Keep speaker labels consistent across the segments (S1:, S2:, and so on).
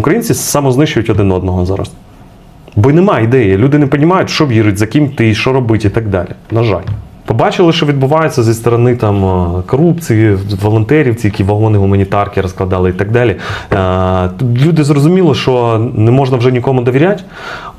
S1: Українці самознищують один одного зараз. Бо немає ідеї. Люди не розуміють, що вірить, за ким ти, що робити і так далі. На жаль. Побачили, що відбувається зі сторони там е, корупції, волонтерів, ці які вагони гуманітарки розкладали і так далі. Е, Люди зрозуміли, що не можна вже нікому довіряти.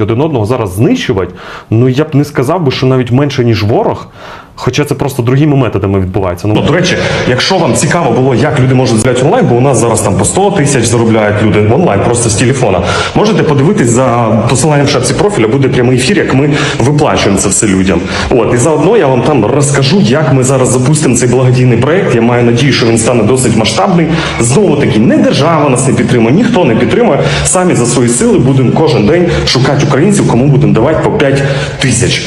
S1: один одного зараз знищувати. Ну я б не сказав би, що навіть менше ніж ворог. Хоча це просто другими методами відбувається. Ну
S2: До речі, якщо вам цікаво було, як люди можуть заробляти онлайн, бо у нас зараз там по 100 тисяч заробляють люди онлайн просто з телефона. Можете подивитись за посиланням в шапці профіля, буде прямий ефір, як ми виплачуємо це все людям. От і заодно я вам там розкажу, як ми зараз запустимо цей благодійний проект. Я маю надію, що він стане досить масштабний. Знову таки, не держава нас не підтримує, ніхто не підтримує. Самі за свої сили будемо кожен день шукати українців, кому будемо давати по 5 тисяч.